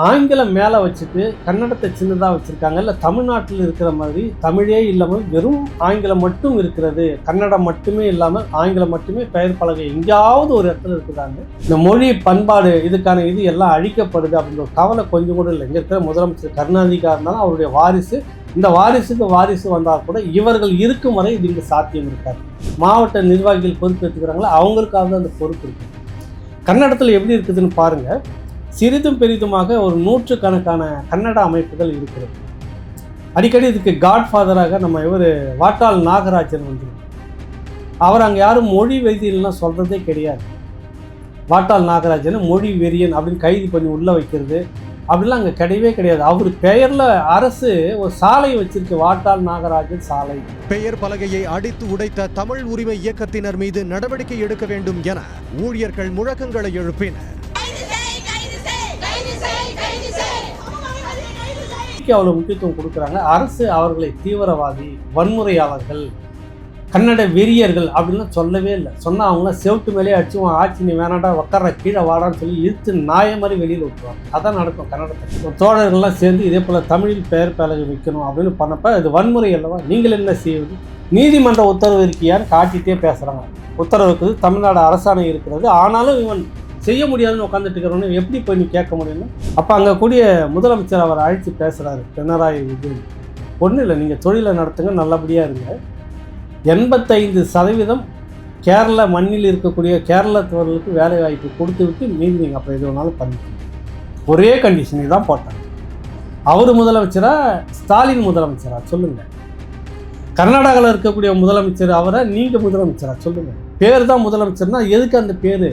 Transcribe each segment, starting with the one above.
ஆங்கிலம் மேலே வச்சுட்டு கன்னடத்தை சின்னதாக வச்சுருக்காங்க. இல்லை தமிழ்நாட்டில் இருக்கிற மாதிரி தமிழே இல்லாமல் வெறும் ஆங்கிலம் மட்டும் இருக்கிறது. கன்னடம் மட்டுமே இல்லாமல் ஆங்கிலம் மட்டுமே பெயர் பலகை எங்கேயாவது ஒரு இடத்துல இருக்குதாங்க. இந்த மொழி பண்பாடு இதுக்கான இது எல்லாம் அழிக்கப்படுது அப்படின்ற ஒரு கவலை கொஞ்சம் கூட இல்லை. இங்கே இருக்கிற முதலமைச்சர் கருணாநிதிக்காக இருந்தாலும் அவருடைய வாரிசு இந்த வாரிசுக்கு வாரிசு வந்தால் கூட இவர்கள் இருக்கும் வரை இது இங்கே சாத்தியம் இருக்காது. மாவட்ட நிர்வாகிகள் பொறுப்பு எடுத்துக்கிறாங்களோ? அவங்களுக்காக தான் அந்த பொறுப்பு இருக்குது கன்னடத்தில் எப்படி இருக்குதுன்னு பாருங்கள் சிறிதும் பெரிதுமாக ஒரு நூற்றுக்கணக்கான கன்னட அமைப்புகள் இருக்கிறது. அடிக்கடி இதுக்கு காட்ஃபாதராக நம்ம இவர் வாட்டாள் நாகராஜன் வந்து அவர் அங்கே யாரும் மொழி வைத்தியம்லாம் சொல்கிறதே கிடையாது. வாட்டாள் நாகராஜன் மொழி வெறியன் அப்படின்னு கைது பண்ணி உள்ளே வைக்கிறது. அப்படிலாம் அங்கே கிடையவே கிடையாது. அவர் பெயரில் அரசு ஒரு சாலை வச்சிருக்கு. வாட்டாள் நாகராஜன் சாலை. பெயர் பலகையை அடித்து உடைத்த தமிழ் உரிமை இயக்கத்தினர் மீது நடவடிக்கை எடுக்க வேண்டும் என ஊழியர்கள் முழக்கங்களை எழுப்பினர். மொழிக்கு அவ்வளோ முக்கியத்துவம் கொடுக்குறாங்க. அரசு அவர்களை தீவிரவாதி வன்முறையாளர்கள் கன்னட வெறியர்கள் அப்படின்லாம் சொல்லவே இல்லை. சொன்னால் அவங்களாம் செவட்டு மேலே அடிச்சு உன் ஆட்சி நீ வேணாடா உக்கார கீழே வாடான்னு சொல்லி இழுத்து நாய மாதிரி வெளியில் விட்டுருவாங்க. அதான் நடக்கும் கன்னடத்தில். தோழர்கள்லாம் சேர்ந்து இதே போல் தமிழில் பெயர் பேலகை வைக்கணும் அப்படின்னு பண்ணப்போ இது வன்முறை அல்லவா? நீங்கள் என்ன செய்வது? நீதிமன்ற உத்தரவு இருக்கியான்னு காட்டிகிட்டே பேசுகிறாங்க உத்தரவு இருக்குது தமிழ்நாடு அரசாணை இருக்கிறது. ஆனாலும் இவன் செய்ய முடியாதுன்னு உட்காந்துட்டு இருக்கிறவனு எப்படி போய் நீ கேட்க முடியும்னு? அப்போ அங்கே கூடிய முதலமைச்சர் அவர் அழைச்சி பேசுகிறாரு பினராயி விஜயன் ஒன்றும் இல்லை நீங்கள் தொழிலை நடத்துங்க நல்லபடியாக இருங்க. எண்பத்தைந்து சதவீதம் கேரள மண்ணில் இருக்கக்கூடிய கேரளத்தவர்களுக்கு வேலை வாய்ப்பு கொடுத்து விட்டு மீதி நீங்கள் அப்போ எது வேணாலும் பண்ணிக்கணும் ஒரே கண்டிஷன் தான் போட்டாங்க. அவர் முதலமைச்சராக ஸ்டாலின் முதலமைச்சராக சொல்லுங்கள் கர்நாடகாவில் இருக்கக்கூடிய முதலமைச்சர் அவரை நீங்கள் முதலமைச்சராக சொல்லுங்கள் பேர் தான் முதலமைச்சர்னா எதுக்கு அந்த பேர்?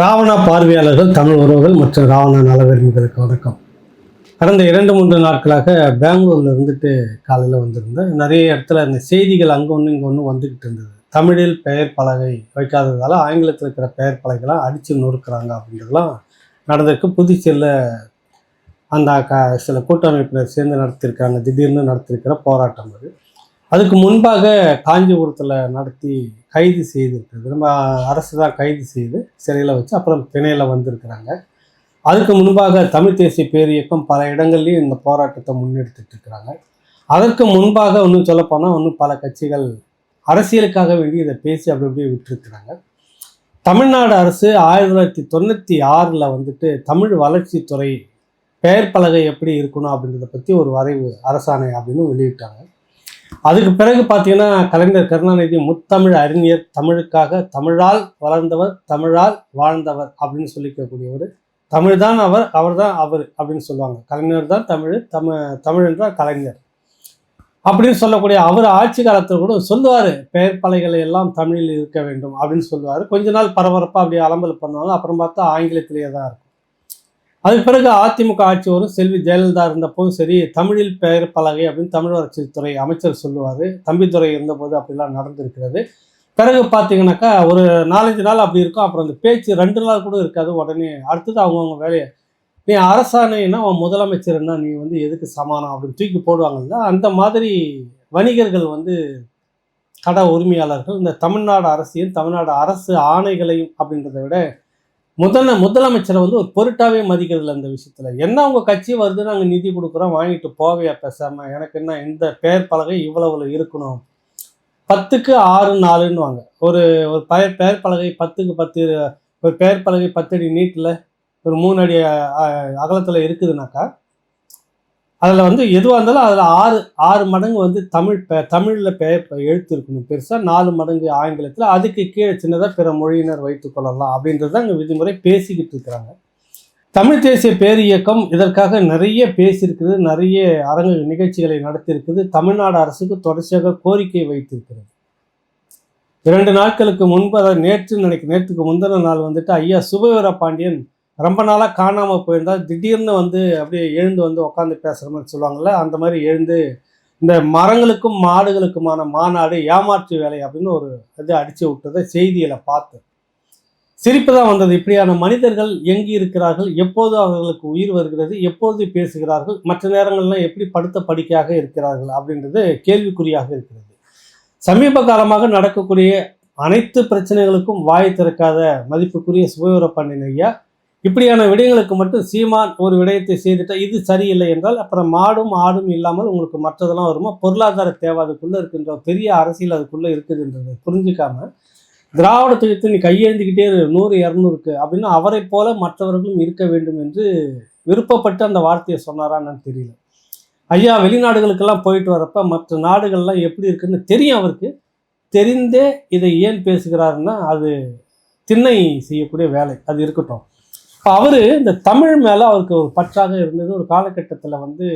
ராவணா பார்வையாளர்கள் தமிழ் உறவுகள் மற்றும் ராவணா நலவிரும்பிகளுக்கு வணக்கம். கடந்த இரண்டு மூன்று நாட்களாக பெங்களூரில் இருந்துட்டு காலையில் வந்திருந்தேன். நிறைய இடத்துல இந்த செய்திகள் அங்கே ஒன்று இங்கே ஒன்று வந்துக்கிட்டு இருந்தது. தமிழில் பெயர் பலகை வைக்காததால் ஆங்கிலத்தில் இருக்கிற பெயர் பலகைலாம் அடித்து நொறுக்கிறாங்க அப்படின்றதெல்லாம் நடந்திருக்கு. புதுச்சேரியில் அந்த க சில கூட்டமைப்பினர் சேர்ந்து நடத்தியிருக்காங்க திடீர்னு நடத்தியிருக்கிற போராட்டம் அது. அதுக்கு முன்பாக காஞ்சிபுரத்தில் நடத்தி கைது செய்திருக்கிறது. நம்ம அரசு தான் கைது செய்து சிறையில் வச்சு அப்புறம் பிணையில் வந்திருக்கிறாங்க. அதுக்கு முன்பாக தமிழ் தேசிய பேரியக்கம் பல இடங்கள்லையும் இந்த போராட்டத்தை முன்னெடுத்துட்டு இருக்கிறாங்க. அதற்கு முன்பாக ஒன்றும் சொல்லப்போனால் இன்னும் பல கட்சிகள் அரசியலுக்காக வேண்டி இதை பேசி அப்படி அப்படியே விட்டுருக்குறாங்க. தமிழ்நாடு அரசு ஆயிரத்தி தொள்ளாயிரத்தி தொண்ணூற்றி ஆறில் வந்துட்டு தமிழ் வளர்ச்சித்துறை பெயர் பலகை எப்படி இருக்கணும் அப்படின்றத பற்றி ஒரு வரைவு அரசாணை அப்படின்னு வெளியிட்டாங்க. அதுக்கு பிறகு பார்த்தீங்கன்னா கலைஞர் கருணாநிதி முத்தமிழ் அறிஞர் தமிழுக்காக தமிழால் வளர்ந்தவர் தமிழால் வாழ்ந்தவர் அப்படின்னு சொல்லிக்கக்கூடியவர். தமிழ் தான் அவர் அவர் தான் அவர் அப்படின்னு சொல்லுவாங்க. கலைஞர் தான் தமிழ் தமிழ் தமிழ் என்றால் கலைஞர். அப்படின்னு சொல்லக்கூடிய அவர் ஆட்சி காலத்தில் கூட சொல்லுவார் பெயர் பலைகளை எல்லாம் தமிழில் இருக்க வேண்டும் அப்படின்னு சொல்லுவார். கொஞ்ச நாள் பரபரப்பாக அப்படியே அலம்பல் பண்ணுவாங்க. அப்புறம் பார்த்தா ஆங்கிலத்திலேயே தான் இருக்கும். அதுக்கு பிறகு அதிமுக ஆட்சி வரும். செல்வி ஜெயலலிதா இருந்தப்போதும் சரி தமிழில் பெயர் பலகை அப்படின்னு தமிழ் வளர்ச்சித்துறை அமைச்சர் சொல்லுவார். தம்பித்துறை இருந்தபோது அப்படிலாம் நடந்திருக்கிறது. பிறகு பார்த்தீங்கன்னாக்கா ஒரு நாலஞ்சு நாள் அப்படி இருக்கும். அப்புறம் அந்த பேச்சு ரெண்டு நாள் கூட இருக்காது. உடனே அடுத்தது அவங்கவுங்க வேலையை நீ அரசாணைன்னா அவன் முதலமைச்சர்னா நீ வந்து எதுக்கு சமானம் அப்படின்னு தூக்கி போடுவாங்கல்ல. அந்த மாதிரி வணிகர்கள் வந்து கடை உரிமையாளர்கள். இந்த தமிழ்நாடு அரசையும் தமிழ்நாடு அரசு ஆணைகளையும் அப்படின்றத விட முதல்ல முதலமைச்சரை வந்து ஒரு பொருட்டாவே மதிக்கிறதில்ல இந்த விஷயத்துல. என்ன உங்க கட்சி வருது நாங்கள் நிதி கொடுக்குறோம் வாங்கிட்டு போவையா பேசாம எனக்கு என்ன இந்த பெயர் பலகை இவ்வளவு இருக்கணும்? பத்துக்கு ஆறு நாலுன்னு வாங்க ஒரு ஒரு பய பெயர் பலகை பத்துக்கு பத்து ஒரு பெயர் பலகை பத்து அடி நீட்டில் ஒரு மூணு அடி அகலத்தில் இருக்குதுனாக்கா அதில் வந்து எதுவாக இருந்தாலும் அதில் ஆறு ஆறு மடங்கு வந்து தமிழ் பெ தமிழில் பெ எழுத்து இருக்கணும் பெருசாக நாலு மடங்கு ஆங்கிலத்தில் அதுக்கு கீழே சின்னதாக பிற மொழியினர் வைத்துக்கொள்ளலாம் அப்படின்றது தான் இங்கே விதிமுறை பேசிக்கிட்டு இருக்கிறாங்க. தமிழ் தேசிய பேர் இயக்கம் இதற்காக நிறைய பேசியிருக்குது நிறைய அரங்கு நிகழ்ச்சிகளை நடத்தியிருக்குது. தமிழ்நாடு அரசுக்கு தொடர்ச்சியாக கோரிக்கை வைத்திருக்கிறது. இரண்டு நாட்களுக்கு முன்பு அதாவது நேற்று நினைக்கிறேன் நேற்றுக்கு முந்தின நாள் வந்துட்டு ஐயா சுபவீர பாண்டியன் ரொம்ப நாளாக காணாமல் போயிருந்தால் திடீர்னு வந்து அப்படியே எழுந்து வந்து உட்காந்து பேசுகிற மாதிரி சொல்லுவாங்கள்ல அந்த மாதிரி எழுந்து இந்த மரங்களுக்கும் மாடுகளுக்குமான மாநாடு ஏமாற்று வேலை அப்படின்னு ஒரு இது அடித்து விட்டதை செய்தியில் பார்த்து. சிரிப்பு தான் வந்தது. இப்படியான மனிதர்கள் எங்கு இருக்கிறார்கள்? எப்போது அவர்களுக்கு உயிர் வருகிறது? எப்போது பேசுகிறார்கள்? மற்ற நேரங்கள்லாம் எப்படி படுத்த படிக்கையாக இருக்கிறார்கள்? அப்படின்றது கேள்விக்குறியாக இருக்கிறது. சமீப காலமாக நடக்கக்கூடிய அனைத்து பிரச்சனைகளுக்கும் வாய் திறக்காத மதிப்புக்குரிய சுபவீரப்பாண்டியன் ஐயா இப்படியான விடயங்களுக்கு மட்டும் சீமான் ஒரு விடயத்தை செய்துட்டா இது சரியில்லை என்றால் அப்புறம் மாடும் ஆடும் இல்லாமல் உங்களுக்கு மற்றதெல்லாம் வருமா? பொருளாதார தேவை அதுக்குள்ளே இருக்கின்ற பெரிய அரசியல் அதுக்குள்ளே இருக்குதுன்றது புரிஞ்சுக்காம திராவிடத்துக்கு நீ கையேந்திக்கிட்டே இரு, நூறு இரநூறுக்கு அப்படின்னு அவரை போல மற்றவர்களும் இருக்க வேண்டும் என்று விருப்பப்பட்டு அந்த வார்த்தையை சொன்னாரான்னு தெரியல. ஐயா வெளிநாடுகளுக்கெல்லாம் போயிட்டு வரப்ப மற்ற நாடுகள்லாம் எப்படி இருக்குன்னு தெரியும் அவருக்கு. தெரிந்தே இதை ஏன் பேசுகிறாருன்னா அது திண்ணை செய்யக்கூடிய வேலை அது இருக்கட்டும். இப்போ அவர் இந்த தமிழ் மேலே அவருக்கு ஒரு பற்றாக இருந்தது. ஒரு காலகட்டத்தில் வந்து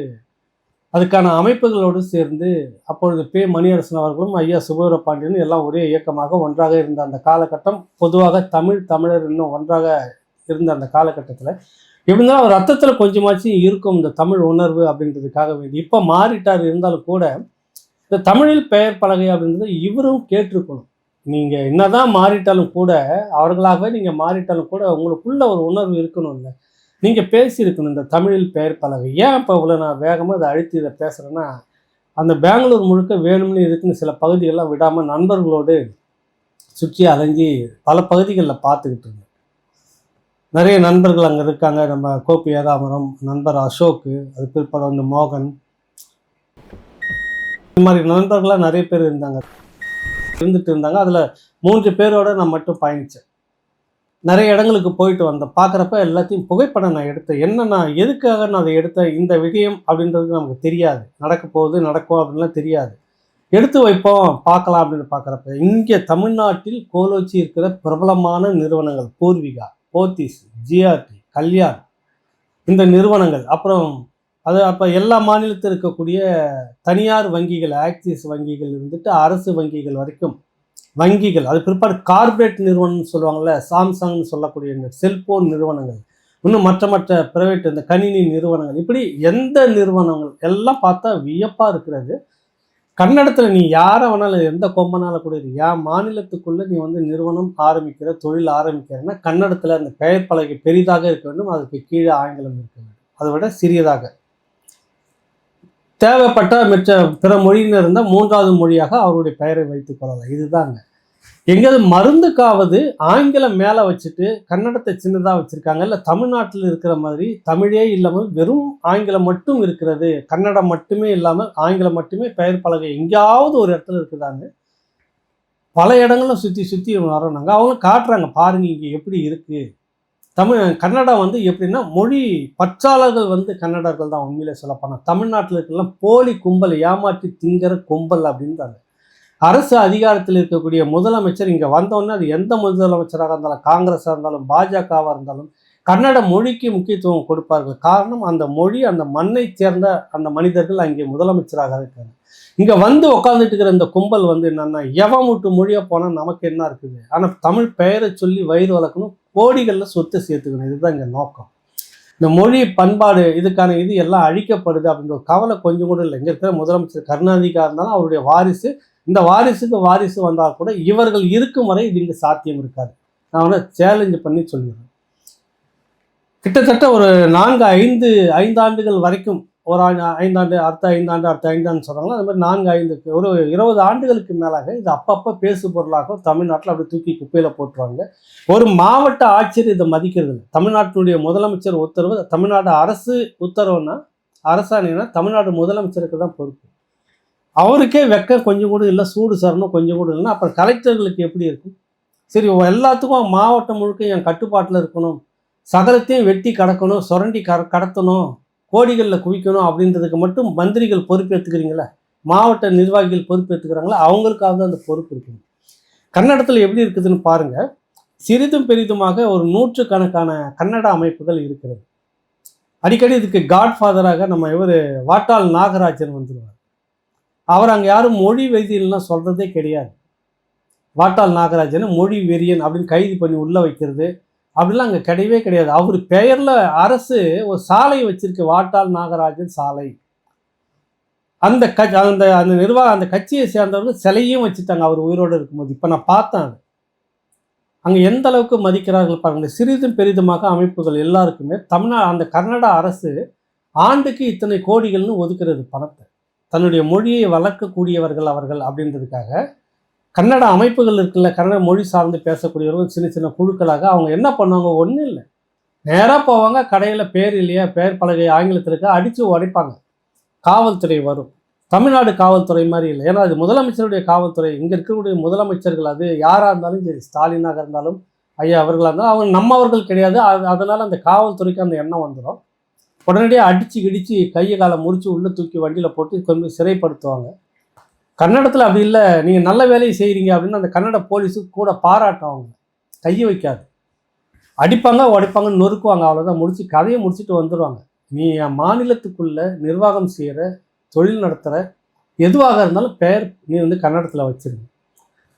அதுக்கான அமைப்புகளோடு சேர்ந்து அப்பொழுது பே மணியரசன் அவர்களும் ஐயா சுபவீர பாண்டியனும் எல்லாம் ஒரே இயக்கமாக ஒன்றாக இருந்த அந்த காலகட்டம் பொதுவாக தமிழ் தமிழர் இன்னும் ஒன்றாக இருந்த அந்த காலகட்டத்தில். இருந்தாலும் அவர் ரத்தத்தில் கொஞ்சமாச்சும் இருக்கும் இந்த தமிழ் உணர்வு அப்படின்றதுக்காக வேண்டி. இப்போ மாறிட்டார் இருந்தாலும் கூட இந்த தமிழில் பெயர் பலகை அப்படின்றத இவரும் கேட்டிருக்கணும். நீங்கள் என்னதான் மாறிட்டாலும் கூட அவர்களாகவே நீங்கள் மாறிட்டாலும் கூட உங்களுக்குள்ள ஒரு உணர்வு இருக்கணும்ல. நீங்கள் பேசியிருக்கணும் இந்த தமிழில் பெயர் பலகை. ஏன் இப்போ இவ்வளோ நான் வேகமாக அதை அழுத்தி இதை பேசுகிறேன்னா அந்த பெங்களூர் முழுக்க வேணும்னு இருக்குன்னு சில பகுதிகள்லாம் விடாமல் நண்பர்களோடு சுற்றி அலைஞ்சி பல பகுதிகளில் பார்த்துக்கிட்டு இருந்தேன். நிறைய நண்பர்கள் அங்கே இருக்காங்க. நம்ம கோபி ஏதாமரம் நண்பர் அசோக்கு அது பிற்பாடு வந்து மோகன். இந்த மாதிரி நண்பர்களாக நிறைய பேர் இருந்தாங்க. இருந்துட்டு இருந்தாங்க. அதில் மூன்று பேரோட நான் மட்டும் பயணித்தேன் நிறைய இடங்களுக்கு போயிட்டு வந்தேன். பார்க்குறப்ப எல்லாத்தையும் புகைப்படம் நான் எடுத்தேன். என்ன நான் எதுக்காக நான் அதை எடுத்தேன்? இந்த விஷயம் அப்படின்றது நமக்கு தெரியாது. நடக்க போகுது நடக்கும் அப்படின்லாம் தெரியாது. எடுத்து வைப்போம் பார்க்கலாம் அப்படின்னு பார்க்குறப்ப இங்கே தமிழ்நாட்டில் கோலோச்சி இருக்கிற பிரபலமான நிறுவனங்கள் பூர்விகா போத்தீஸ் ஜிஆர்டி கல்யாண் இந்த நிறுவனங்கள் அப்புறம் அது அப்போ எல்லா மாநிலத்தில் இருக்கக்கூடிய தனியார் வங்கிகள் ஆக்சிஸ் வங்கிகள் இருந்துட்டு அரசு வங்கிகள் வரைக்கும் வங்கிகள் அது பிற்பாடு கார்பரேட் நிறுவனம்னு சொல்லுவாங்கள்ல சாம்சங்னு சொல்லக்கூடிய இந்த செல்போன் நிறுவனங்கள் இன்னும் மற்ற மற்ற பிரைவேட் இந்த கணினி நிறுவனங்கள் இப்படி எந்த நிறுவனங்கள் எல்லாம் பார்த்தா வியப்பாக இருக்கிறது. கன்னடத்தில் நீ யாரை வேணாலும் எந்த கொம்பனால கூட இருக்கு என் மாநிலத்துக்குள்ளே நீ வந்து நிறுவனம் ஆரம்பிக்கிற தொழில் ஆரம்பிக்கிறன்னா கன்னடத்தில் அந்த பெயர் பலகை பெரிதாக இருக்க வேண்டும் அதுக்கு கீழே ஆங்கிலம் இருக்க வேண்டும். அதை விட சிறியதாக. தேவைப்பட்ட மற்ற பிற மொழியினர் இருந்தால் மூன்றாவது மொழியாக அவருடைய பெயரை வைத்துக் கொள்ளலாம். இதுதாங்க. எங்கேயாவது மருந்துக்காவது ஆங்கிலம் மேலே வச்சுட்டு கன்னடத்தை சின்னதாக வச்சுருக்காங்க. இல்லை தமிழ்நாட்டில் இருக்கிற மாதிரி தமிழே இல்லாமல் வெறும் ஆங்கிலம் மட்டும் இருக்கிறது. கன்னடம் மட்டுமே இல்லாமல் ஆங்கிலம் மட்டுமே பெயர் பலகை எங்கேயாவது ஒரு இடத்துல இருக்குதாங்க. பல இடங்களும் சுற்றி சுற்றி வரோம் நாங்கள் அவங்க காட்டுறாங்க. பாருங்க இங்கே எப்படி இருக்குது தமிழ் கன்னடா வந்து எப்படின்னா மொழி பற்றாளர்கள் வந்து கன்னடர்கள் தான் உண்மையிலே சொல்லப்போனால் தமிழ்நாட்டில் இருக்கலாம் போலி கும்பல் ஏமாற்றி திங்கிற கும்பல் அப்படின்றாங்க. அரசு அதிகாரத்தில் இருக்கக்கூடிய முதலமைச்சர் இங்கே வந்தோடனே அது எந்த முதலமைச்சராக இருந்தாலும் காங்கிரஸாக இருந்தாலும் பாஜகவாக இருந்தாலும் கன்னட மொழிக்கு முக்கியத்துவம் கொடுப்பார்கள் காரணம் அந்த மொழி அந்த மண்ணை சேர்ந்த அந்த மனிதர்கள் அங்கே முதலமைச்சராக இருக்காங்க. இங்கே வந்து உட்காந்துட்டு இருக்கிற இந்த கும்பல் வந்து என்னன்னா எவன் விட்டு மொழியாக போனால் நமக்கு என்ன இருக்குது? ஆனால் தமிழ் பெயரை சொல்லி வயிறு வளர்க்கணும் கோடிகளில் சொத்து சேர்த்துக்கணும். இதுதான் இங்கே நோக்கம். இந்த மொழி பண்பாடு இதுக்கான இது எல்லாம் அழிக்கப்படுது அப்படின்ற ஒரு கவலை கொஞ்சம் கூட இல்லை. இங்கே இருக்கிற முதலமைச்சர் கருணாநிதிக்காக இருந்தாலும் அவருடைய வாரிசு இந்த வாரிசுக்கு வாரிசு வந்தால் கூட இவர்கள் இருக்கும் வரை இது இங்கே சாத்தியம் இருக்காது. நான் வந்து சேலஞ்சு பண்ணி சொல்லிடுறேன். கிட்டத்தட்ட ஒரு நான்கு ஐந்து ஐந்தாண்டுகள் வரைக்கும் ஒரு ஐந்தாண்டு அடுத்த ஐந்தாண்டு அடுத்த ஐந்தாண்டு சொல்கிறாங்களா அது மாதிரி நான்கு ஐந்துக்கு ஒரு இருபது ஆண்டுகளுக்கு மேலாக இது அப்பப்போ பேசு பொருளாக தமிழ்நாட்டில் அப்படி தூக்கி குப்பையில் போட்டுருவாங்க. ஒரு மாவட்ட ஆட்சியர் இதை மதிக்கிறது இல்லை. தமிழ்நாட்டினுடைய முதலமைச்சர் உத்தரவு தமிழ்நாடு அரசு உத்தரவுன்னா அரசாணைனா தமிழ்நாடு முதலமைச்சருக்கு தான் பொறுப்பு. அவருக்கே வெக்க கொஞ்சம் கூட இல்லை சூடு சரணம் கொஞ்சம் கூட இல்லைன்னா அப்புறம் கலெக்டர்களுக்கு எப்படி இருக்கும்? சரி எல்லாத்துக்கும் மாவட்டம் முழுக்க என் கட்டுப்பாட்டில் இருக்கணும். சகலத்தையும் வெட்டி கடக்கணும் சுரண்டி கட கடத்தணும் கோடிகளில் குவிக்கணும் அப்படின்றதுக்கு மட்டும் மந்திரிகள் பொறுப்பேற்றுக்கிறீங்களா மாவட்ட நிர்வாகிகள் பொறுப்பேற்றுக்கிறாங்களா அவங்களுக்காக தான் அந்த பொறுப்பு இருக்குது கன்னடத்தில் எப்படி இருக்குதுன்னு பாருங்கள் சிறிதும் பெரிதுமாக ஒரு நூற்றுக்கணக்கான கன்னட அமைப்புகள் இருக்கிறது. அடிக்கடி இதுக்கு காட்ஃபாதராக நம்ம இவர் வாட்டாள் நாகராஜன் வந்துடுவார் அவர் அங்கே யாரும் மொழி வைத்தியம்லாம் சொல்கிறதே கிடையாது. வாட்டாள் நாகராஜனை மொழி வெறியன் அப்படின்னு கைது பண்ணி உள்ளே வைக்கிறது. அப்படிலாம் அங்கே கிடையவே கிடையாது. அவர் பெயரில் அரசு ஒரு சாலை வச்சிருக்கு வாட்டாள் நாகராஜன் சாலை. அந்த க அந்த அந்த நிர்வாக அந்த கட்சியை சேர்ந்தவர்கள் சிலையும் வச்சுட்டாங்க அவர் உயிரோடு இருக்கும்போது. இப்போ நான் பார்த்தேன் அங்கே எந்த அளவுக்கு மதிக்கிறார்கள் பாருங்கள் சிறிதும் பெரிதுமாக அமைப்புகள் எல்லாருக்குமே தமிழ்நா அந்த கர்நாடக அரசு ஆண்டுக்கு இத்தனை கோடிகள்னு ஒதுக்கிறது பணத்தை. தன்னுடைய மொழியை வளர்க்கக்கூடியவர்கள் அவர்கள் அப்படின்றதுக்காக கன்னட அமைப்புகள் இருக்குல்ல கன்னட மொழி சார்ந்து பேசக்கூடியவர்கள் சின்ன சின்ன குழுக்களாக அவங்க என்ன பண்ணுவாங்க? ஒன்றும் இல்லை. நேராக போவாங்க கடையில் பேர் இல்லையா பேர் பலகை ஆங்கிலத்தில் இருக்கா அடித்து உடைப்பாங்க. காவல்துறை வரும். தமிழ்நாடு காவல்துறை மாதிரி இல்லை. ஏன்னா அது முதலமைச்சருடைய காவல்துறை. இங்கே இருக்கக்கூடிய முதலமைச்சர்கள் அது யாராக இருந்தாலும் சரி ஸ்டாலினாக இருந்தாலும் ஐயா அவர்களாக இருந்தாலும் அவங்க நம்மவர்கள் கிடையாது. அது அதனால் அந்த காவல்துறைக்கு அந்த எண்ணம் வந்துடும் உடனடியாக அடித்து இடித்து கையை காலை முறித்து உள்ளே தூக்கி வண்டியில் போட்டு கொஞ்சம் சிறைப்படுத்துவாங்க. கன்னடத்தில் அப்படி இல்லை. நீங்கள் நல்ல வேலையை செய்கிறீங்க அப்படின்னு அந்த கன்னட போலீஸுக்கு கூட பாராட்டும் அவங்க. கையை வைக்காது. அடிப்பாங்க உடைப்பாங்க நொறுக்குவாங்க. அவ்வளோதான் முடிச்சு கதையை முடிச்சுட்டு வந்துடுவாங்க நீ என் மாநிலத்துக்குள்ளே நிர்வாகம் செய்கிற தொழில் நடத்துகிற எதுவாக இருந்தாலும் பெயர் நீ வந்து கன்னடத்தில் வச்சிருங்க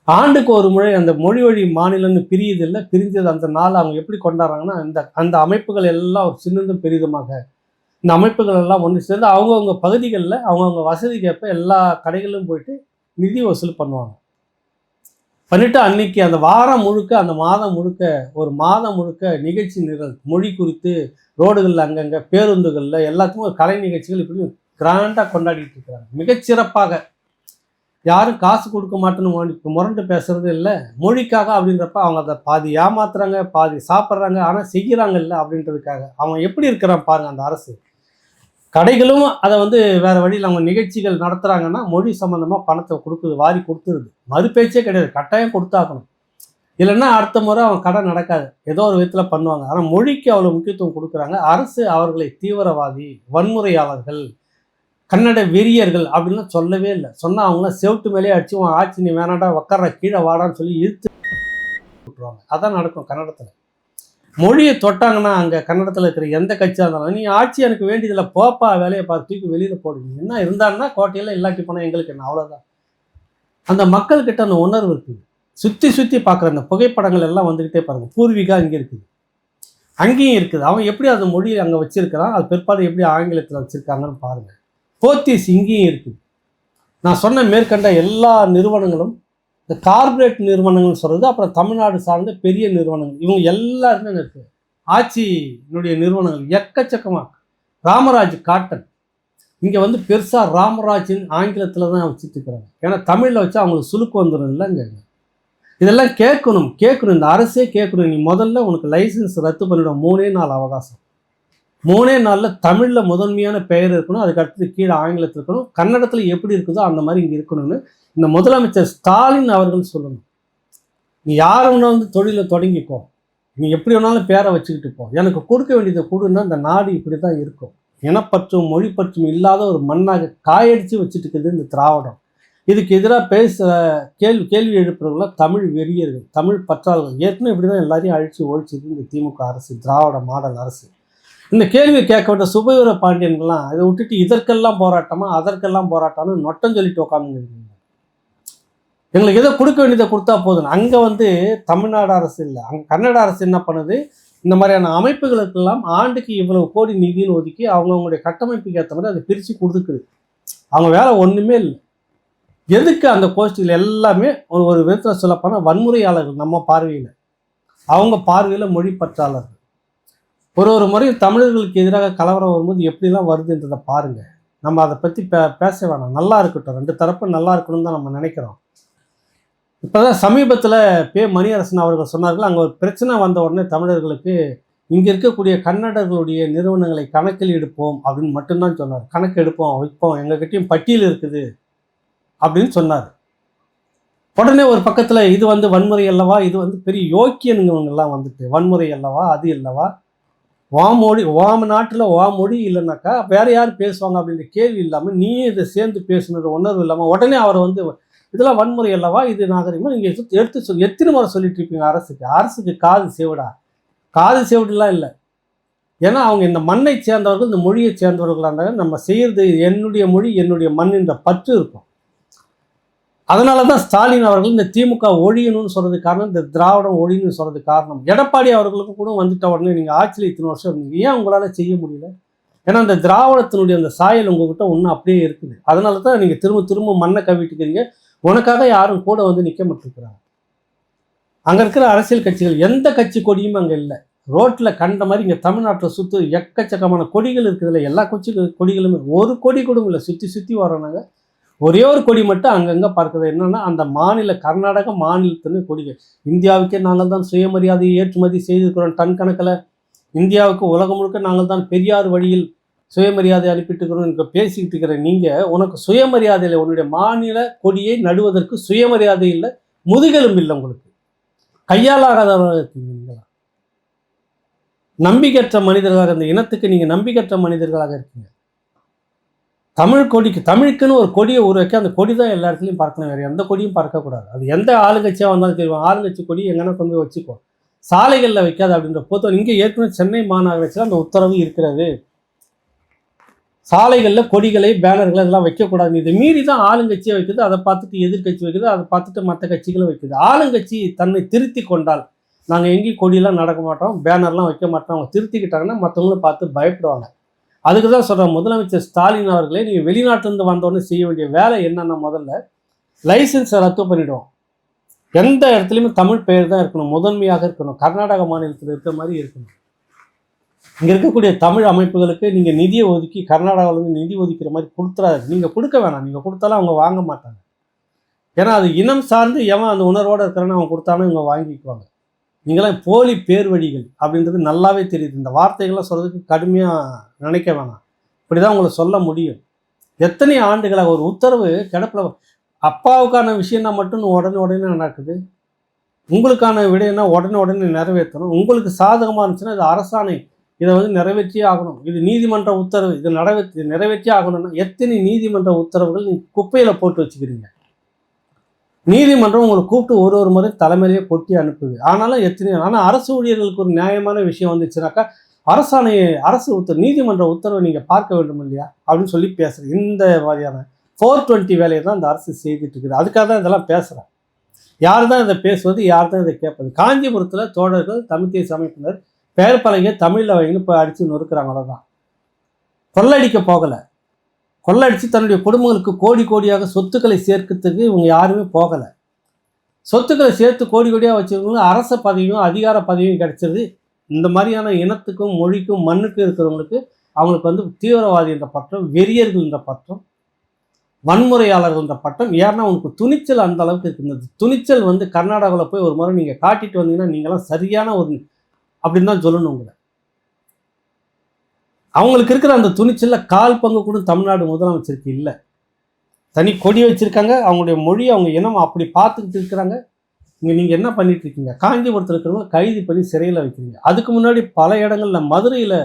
ஆண்டுக்கு ஒரு முறை அந்த மொழி வழி மாநிலம்னு பிரியுது இல்லை பிரிஞ்சது அந்த நாள் அவங்க எப்படி கொண்டாடுறாங்கன்னா அந்த அந்த அமைப்புகள் எல்லாம் ஒரு சின்னதும் பெரிதுமாக இந்த அமைப்புகள் எல்லாம் ஒன்று சேர்ந்து அவங்கவுங்க பகுதிகளில் அவங்கவுங்க வசதிக்கேற்ப எல்லா கடைகளிலும் போயிட்டு நிதி வசூல் பண்ணுவாங்க. பண்ணிட்டு அன்னைக்கு அந்த வாரம் முழுக்க அந்த மாதம் முழுக்க ஒரு மாதம் முழுக்க நிகழ்ச்சி நிரல் மொழி குறித்து ரோடுகளில் அங்கங்கே பேருந்துகளில் எல்லாத்துக்கும் ஒரு கலை நிகழ்ச்சிகள் இப்படி கிராண்டாக கொண்டாடிட்டு இருக்கிறாங்க. மிகச்சிறப்பாக யாரும் காசு கொடுக்க மாட்டேன்னு முரண்டு பேசுறது இல்லை. மொழிக்காக அப்படின்றப்ப அவங்க அதை பாதி ஏமாத்துறாங்க பாதி சாப்பிட்றாங்க ஆனால் செய்கிறாங்க இல்லை அப்படின்றதுக்காக. அவன் எப்படி இருக்கிறான் பாருங்க அந்த அரசு. கடைகளும் அதை வந்து வேறு வழியில் அவங்க நிகழ்ச்சிகள் நடத்துகிறாங்கன்னா மொழி சம்மந்தமாக பணத்தை கொடுக்குது வாரி கொடுத்துருது. மறுபேச்சே கிடையாது. கட்டாயம் கொடுத்தாக்கணும் இல்லைன்னா அடுத்த முறை அவன் கடை நடக்காது. ஏதோ ஒரு விதத்தில் பண்ணுவாங்க. ஆனால் மொழிக்கு அவ்வளோ முக்கியத்துவம் கொடுக்குறாங்க. அரசு அவர்களை தீவிரவாதி வன்முறையாளர்கள் கன்னட வெறியர்கள் அப்படின்லாம் சொல்லவே இல்லை. சொன்னால் அவங்கள செவட்டு மேலே அடிச்சு உன் ஆட்சி நீ வேணாடா உக்கார கீழே வாடான்னு சொல்லி இழுத்து விட்டுருவாங்க. அதான் நடக்கும் கன்னடத்தில். மொழியை தொட்டாங்கன்னா அங்கே கன்னடத்தில் இருக்கிற எந்த கட்சியாக இருந்தாலும் நீ ஆட்சி எனக்கு வேண்டியதில் போப்பா வேலையை பார்த்து தூக்கி வெளியில் போடுவீங்க என்ன இருந்தான்னா கோட்டையில் இல்லாட்டி போனால் எங்களுக்கு என்ன? அவ்வளோதான் அந்த மக்கள்கிட்ட அந்த உணர்வு இருக்குது. சுற்றி சுற்றி பார்க்குற அந்த புகைப்படங்கள் எல்லாம் வந்துக்கிட்டே பாருங்கள் பூர்வீகா இங்கே இருக்குது. அங்கேயும் இருக்குது. அவன் எப்படி அந்த மொழியை அங்கே வச்சுருக்கிறான்? அது பிற்பாடு எப்படி ஆங்கிலத்தில் வச்சுருக்காங்கன்னு பாருங்கள் போத்தீஸ் இங்கேயும் இருக்குது. நான் சொன்ன மேற்கண்ட எல்லா நிறுவனங்களும் இந்த கார்ப்பரேட் நிறுவனங்கள் சொல்கிறது அப்புறம் தமிழ்நாடு சார்ந்த பெரிய நிறுவனங்கள். இவங்க எல்லாருமே அங்க இருக்கு? ஆட்சியினுடைய நிறுவனங்கள். எக்கச்சக்கமாக ராமராஜ் காட்டன். இங்கே வந்து பெருசாக ராமராஜின் ஆங்கிலத்தில் தான் வச்சுட்டு இருக்கிறாங்க. ஏன்னா தமிழில் வச்சா அவங்களுக்கு சுலுக்கு வந்துடும் இல்லைங்க. இதெல்லாம் கேட்கணும். கேட்கணும். இந்த அரசே கேட்கணும். நீ முதல்ல உனக்கு லைசன்ஸ் ரத்து பண்ணிவிடும் மூணே நாள் அவகாசம். மூணே நாளில் தமிழில் முதன்மையான பெயர் இருக்கணும். அதுக்கு அடுத்தது கீழே ஆங்கிலத்தில் இருக்கணும். கன்னடத்தில் எப்படி இருக்குதோ அந்த மாதிரி இங்கே இருக்கணும்னு இந்த முதலமைச்சர் ஸ்டாலின் அவர்கள் சொல்லணும். நீ யார் வேணா வந்து தொழிலை தொடங்கிக்கோ. நீ எப்படி வேணாலும் பேரை வச்சுக்கிட்டு போ. எனக்கு கொடுக்க வேண்டியதை கொடுன்னா இந்த நாடு இப்படி தான் இருக்கும். இனப்பற்றும் மொழிப்பற்றும் இல்லாத ஒரு மண்ணாக காயடிச்சு வச்சுட்டு இருக்குது இந்த திராவிடம். இதுக்கு எதிராக பேச கேள்வி கேள்வி எழுப்புறவங்களாம் தமிழ் வெறியர்கள் தமிழ் பற்றாளர்கள் ஏற்கனவே இப்படி தான் எல்லாரையும் அழிச்சு ஒழிச்சது இந்த திமுக அரசு திராவிட மாடல் அரசு. இந்த கேள்வியை கேட்க விட்ட சுபவீர பாண்டியன்கள்லாம் இதை விட்டுட்டு இதற்கெல்லாம் போராட்டமா அதற்கெல்லாம் போராட்டம்னு நொட்டம் சொல்லிட்டு உட்காந்துருக்கீங்க எங்களுக்கு எதை கொடுக்க வேண்டியதை கொடுத்தா போதும். அங்கே வந்து தமிழ்நாடு அரசு இல்லை. அங்கே கன்னட அரசு என்ன பண்ணுது? இந்த மாதிரியான அமைப்புகளுக்கெல்லாம் ஆண்டுக்கு இவ்வளவு கோடி நிதின்னு ஒதுக்கி அவங்கவுங்களுடைய கட்டமைப்புக்கு ஏற்ற மாதிரி அதை பிரித்து கொடுத்துக்குது அவங்க வேலை ஒன்றுமே இல்லை. எதுக்கு அந்த கோஷ்டிகள் எல்லாமே ஒரு ஒரு விதத்தில் சொல்லப்போனால் வன்முறையாளர்கள் நம்ம பார்வையில். அவங்க பார்வையில் மொழி பற்றாளர்கள். ஒரு ஒரு முறையும் தமிழர்களுக்கு எதிராக கலவரம் வரும்போது எப்படிலாம் வருதுன்றதை பாருங்கள் நம்ம அதை பற்றி பே பேச வேணாம். நல்லா இருக்கட்டும். ரெண்டு தரப்பு நல்லா இருக்கணும்னு தான் நம்ம நினைக்கிறோம். இப்போ தான் சமீபத்தில் பே மணியரசன் அவர்கள் சொன்னார்கள் அங்கே ஒரு பிரச்சனை வந்த உடனே தமிழர்களுக்கு இங்கே இருக்கக்கூடிய கன்னடர்களுடைய நிறுவனங்களை கணக்கில் எடுப்போம் அப்படின்னு மட்டும்தான் சொன்னார். கணக்கு எடுப்போம் வைப்போம் எங்ககிட்டயும் பட்டியல் இருக்குது அப்படின்னு சொன்னார். உடனே ஒரு பக்கத்தில் இது வந்து வன்முறை அல்லவா? இது வந்து பெரிய யோக்கியனுங்கவங்கெல்லாம் வந்துட்டு வன்முறை அல்லவா? அது இல்லவா வாமொழி வாம நாட்டில் வாமொழி இல்லைனாக்கா வேற யார் பேசுவாங்க? அப்படின்ற கேள்வி இல்லாமல் நீ இதை சேர்ந்து பேசுனது உணர்வு இல்லாமல் உடனே அவர் வந்து இதெல்லாம் வன்முறை அல்லவா? இது நாகரிகமாக நீங்கள் எடுத்து சொல் எத்தனை முறை சொல்லிட்டு இருப்பீங்க அரசுக்கு? அரசுக்கு காது சேவடா. காது சேவடுலாம் இல்லை. ஏன்னா அவங்க இந்த மண்ணை சேர்ந்தவர்கள் இந்த மொழியை சேர்ந்தவர்களாக இருந்தாங்க நம்ம செய்கிறது என்னுடைய மொழி என்னுடைய மண்ணின்ற பற்று இருக்கும். அதனால தான் ஸ்டாலின் அவர்கள் இந்த திமுக ஒழியணும்னு சொல்கிறது காரணம் இந்த திராவிடம் ஒழியணும்னு சொல்கிறது காரணம். எடப்பாடி அவர்களுக்கு கூட வந்துட்ட உடனே நீங்கள் ஆட்சியில் இத்தனை வருஷம் இருந்தீங்க. ஏன் உங்களால் செய்ய முடியல? ஏன்னா அந்த திராவிடத்தினுடைய அந்த சாயல் உங்ககிட்ட ஒன்றும் அப்படியே இருக்குது. அதனால தான் நீங்கள் திரும்ப திரும்ப மண்ணை கவிட்டுக்கிறீங்க. உனக்காக யாரும் கூட வந்து நிற்க மாட்டிருக்கிறாங்க அங்கே இருக்கிற அரசியல் கட்சிகள் எந்த கட்சி கொடியும் அங்கே இல்லை. ரோட்டில் கண்ட மாதிரி இங்கே தமிழ்நாட்டில் சுற்று எக்கச்சக்கமான கொடிகள் இருக்குதுல்ல எல்லா கொச்சி கொடிகளுமே ஒரு கொடி கூட இல்லை சுற்றி சுற்றி வரோம் நாங்கள் ஒரே ஒரு கொடி மட்டும் அங்கங்கே பார்க்குறது என்னென்னா அந்த மாநில கர்நாடக மாநிலத்தின் கொடிகள். இந்தியாவுக்கே நாங்கள் தான் சுயமரியாதையை ஏற்றுமதி செய்திருக்கிறோம் டன் கணக்கில். இந்தியாவுக்கு உலகம் முழுக்க நாங்கள் தான் பெரியார் வழியில் சுயமரியாதை அனுப்பிட்டு இருக்கிறோம் இப்போ பேசிக்கிட்டு இருக்கிற நீங்கள் உனக்கு சுயமரியாதை இல்லை. உன்னுடைய மாநில கொடியை நடுவதற்கு சுயமரியாதை இல்லை. முதுகெலும் இல்லை உங்களுக்கு. கையாலாகாதவர்களாக இருக்கீங்க நம்பிக்கற்ற மனிதர்களாக இந்த இனத்துக்கு நீங்கள் நம்பிக்கையற்ற மனிதர்களாக இருக்கீங்க. தமிழ் கொடிக்கு தமிழுக்குன்னு ஒரு கொடியை உருவாக்கி அந்த கொடி தான் எல்லா இடத்துலையும் பார்க்கணும். வேறு எந்த கொடியும் பார்க்கக்கூடாது அது எந்த ஆளுங்கட்சியாக வந்தாலும் தெரியும் ஆளுங்கட்சி கொடி எங்கன்னா கொண்டு போய் வச்சுக்கோ. சாலைகளில் வைக்காது அப்படின்ற போத்தோ இங்கே ஏற்கனவே சென்னை மாநகராட்சியில் அந்த உத்தரவு இருக்கிறது. சாலைகளில் கொடிகளை பேனர்களை இதெல்லாம் வைக்கக்கூடாது. இதை மீறி தான் ஆளுங்கட்சியை வைக்குது அதை பார்த்துட்டு எதிர்க்கட்சி வைக்குது அதை பார்த்துட்டு மற்ற கட்சிகளும் வைக்குது. ஆளுங்கட்சி தன்னை திருத்தி கொண்டால் நாங்கள் எங்கேயும் கொடியெல்லாம் நடக்க மாட்டோம் பேனர்லாம் வைக்க மாட்டோம் அவங்க திருத்திக்கிட்டாங்கன்னா மற்றவங்களும் பார்த்து பயப்படுவாங்க. அதுக்கு தான் சொல்கிறேன் முதலமைச்சர் ஸ்டாலின் அவர்களே நீங்கள் வெளிநாட்டிலேருந்து வந்தோடனே செய்ய வேண்டிய வேலை என்னென்ன முதல்ல லைசன்ஸை ரத்து பண்ணிவிடுவோம் எந்த இடத்துலையுமே தமிழ் பெயர் தான் இருக்கணும் முதன்மையாக இருக்கணும். கர்நாடக மாநிலத்தில் இருக்கிற மாதிரி இருக்கணும். இங்கே இருக்கக்கூடிய தமிழ் அமைப்புகளுக்கு நீங்கள் நிதியை ஒதுக்கி கர்நாடகாவிலேருந்து நிதி ஒதுக்கிற மாதிரி கொடுத்துறாரு நீங்கள் கொடுக்க வேணாம். நீங்கள் கொடுத்தாலும் அவங்க வாங்க மாட்டாங்க. ஏன்னா அது இனம் சார்ந்து எவன் அந்த உணர்வோடு இருக்கிறான்னு அவன் கொடுத்தாலும் இவங்க வாங்கிக்குவாங்க. நீங்களாம் போலி பேர் வழிகள் அப்படின்றது நல்லாவே தெரியுது. இந்த வார்த்தைகள்லாம் சொல்கிறதுக்கு கடுமையாக நினைக்க வேணாம். இப்படி தான் உங்களை சொல்ல முடியும். எத்தனை ஆண்டுகளாக ஒரு உத்தரவு கிடப்பில் அப்பாவுக்கான விஷயம்னா மட்டும் உடனே உடனே நடக்குது? உங்களுக்கான விடயம்னா உடனே உடனே நிறைவேற்றணும். உங்களுக்கு சாதகமாக இருந்துச்சுன்னா இது அரசாணை இதை வந்து நிறைவேற்றியே ஆகணும். இது நீதிமன்ற உத்தரவு. இது நிறைவேற்றி நிறைவேற்றி ஆகணும்னா எத்தனை நீதிமன்ற உத்தரவுகள் நீங்கள் குப்பையில் போட்டு வச்சுக்கிறீங்க? நீதிமன்றம் உங்களை கூப்பிட்டு ஒரு ஒரு முறை தலைமையிலேயே கொட்டி அனுப்புது. ஆனாலும் எத்தனை ஆனால் அரசு ஊழியர்களுக்கு ஒரு நியாயமான விஷயம் வந்துச்சுனாக்கா அரசாணையை அரசு உத்தரவு நீதிமன்ற உத்தரவை நீங்கள் பார்க்க வேண்டும் இல்லையா? அப்படின்னு சொல்லி பேசுகிறேன் இந்த மாதிரியான ஃபோர் டுவெண்ட்டி வேலையை தான் இந்த அரசு செய்துட்டு இருக்குது. அதுக்காக தான் இதெல்லாம் பேசுகிறேன் யார் தான் இதை பேசுவது யார் தான் இதை கேட்பது? காஞ்சிபுரத்தில் தோழர்கள் தமிழ் தேசிய அமைப்பினர் பெயர் பலகை தமிழில் வைங்கன்னு இப்போ அடித்து நொறுக்கிறாங்க அவ்வளோதான் கொள்ளடிக்க போகலை. கொள்ளடிச்சு தன்னுடைய குடும்பங்களுக்கு கோடி கோடியாக சொத்துக்களை சேர்க்கறதுக்கு இவங்க யாருமே போகலை. சொத்துக்களை சேர்த்து கோடி கோடியாக வச்சுருக்கவங்க அரச பதவியும் அதிகார பதவியும் கிடைச்சது. இந்த மாதிரியான இனத்துக்கும் மொழிக்கும் மண்ணுக்கும் இருக்கிறவங்களுக்கு அவங்களுக்கு வந்து தீவிரவாதி என்ற பட்டம் வெறியர்கள் என்ற பட்டம் வன்முறையாளர்கள் என்ற பட்டம் ஏன்னா உங்களுக்கு துணிச்சல் அந்த அளவுக்கு இருக்குது துணிச்சல் வந்து கர்நாடகாவில் போய் ஒரு முறை நீங்கள் காட்டிட்டு வந்தீங்கன்னா நீங்களாம் சரியான ஒரு அப்படின்னு தான் சொல்லணும் உங்களை. அவங்களுக்கு இருக்கிற அந்த துணிச்சலில் கால் பங்கு கூட தமிழ்நாடு முதலமைச்சருக்கு இல்லை. தனி கொடி வச்சுருக்காங்க அவங்களுடைய மொழி அவங்க இனம் அப்படி பார்த்துக்கிட்டு இருக்கிறாங்க. இங்கே நீங்கள் என்ன பண்ணிட்டு இருக்கீங்க? காஞ்சிபுரத்தில் இருக்கிறவங்க கைது பண்ணி சிறையில் வைக்கிறீங்க. அதுக்கு முன்னாடி பல இடங்களில் மதுரையில்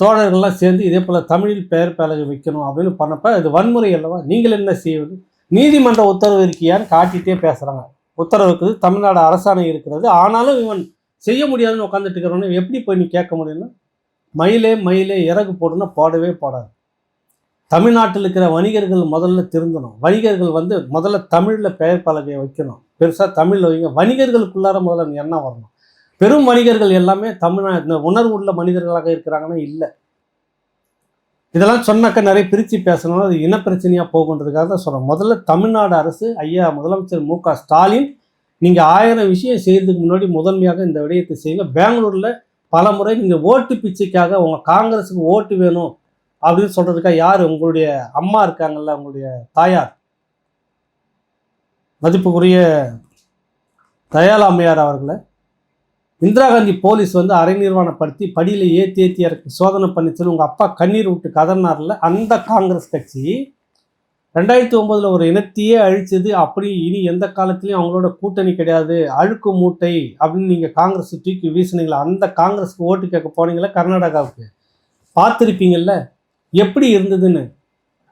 தோழர்கள்லாம் சேர்ந்து இதே போல் தமிழில் பெயர் பலகை வைக்கணும் அப்படின்னு பண்ணப்போ இது வன்முறை அல்லவா? நீங்கள் என்ன செய்வது நீதிமன்ற உத்தரவு இருக்கியான்னு காட்டிகிட்டே பேசுகிறாங்க உத்தரவு இருக்குது தமிழ்நாடு அரசாணை இருக்கிறது. ஆனாலும் இவன் செய்ய முடியாதுன்னு உட்காந்துட்டு இருக்கிறவனே எப்படி போய் நீ கேட்க முடியும்னா மயிலே மயிலே இறகு போடுன்னா பாடவே பாடாது. தமிழ்நாட்டில் இருக்கிற வணிகர்கள் முதல்ல திருந்தணும். வணிகர்கள் வந்து முதல்ல தமிழில் பெயர் பலகையை வைக்கணும். பெருசாக தமிழில் வைங்க. வணிகர்களுக்குள்ளார முதல்ல என்ன வரணும்? பெரும் வணிகர்கள் எல்லாமே தமிழ்நா இந்த உணர்வு உள்ள மனிதர்களாக இருக்கிறாங்கன்னா இல்லை. இதெல்லாம் சொன்னாக்க நிறைய பிரித்து பேசணும். அது இனப்பிரச்சனையாக போகுன்றதுக்காக தான் சொல்கிறோம் முதல்ல தமிழ்நாடு அரசு ஐயா முதலமைச்சர் மு க ஸ்டாலின் நீங்கள் ஆயிரம் விஷயம் செய்கிறதுக்கு முன்னாடி முதன்மையாக இந்த விடயத்தை செய்யுங்க. பெங்களூரில் பல முறை நீங்கள் ஓட்டு பிச்சைக்காக உங்கள் காங்கிரஸுக்கு ஓட்டு வேணும் அப்படின்னு சொல்கிறதுக்காக யார்? உங்களுடைய அம்மா இருக்காங்கல்ல உங்களுடைய தாயார். மதிப்புக்குரிய தயாள அம்மையார் அவர்களை இந்திரா காந்தி போலீஸ் வந்து அரை நிர்வாணப்படுத்தி படியில் ஏற்றி ஏற்றி இறக்கி சோதனை பண்ணிச்சுன்னு உங்கள் அப்பா கண்ணீர் விட்டு கதறினார்ல அந்த காங்கிரஸ் கட்சி ரெண்டாயிரத்தி ஒம்போதில் ஒரு இனத்தையே அழிச்சது அப்படி இனி எந்த காலத்துலேயும் அவங்களோட கூட்டணி கிடையாது. அழுக்கு மூட்டை அப்படின்னு நீங்கள் காங்கிரஸ் தூக்கி வீசினீங்களா? அந்த காங்கிரஸ்க்கு ஓட்டு கேட்க போனீங்களா? கர்நாடகாவுக்கு? பார்த்துருப்பீங்கள்ல எப்படி இருந்ததுன்னு?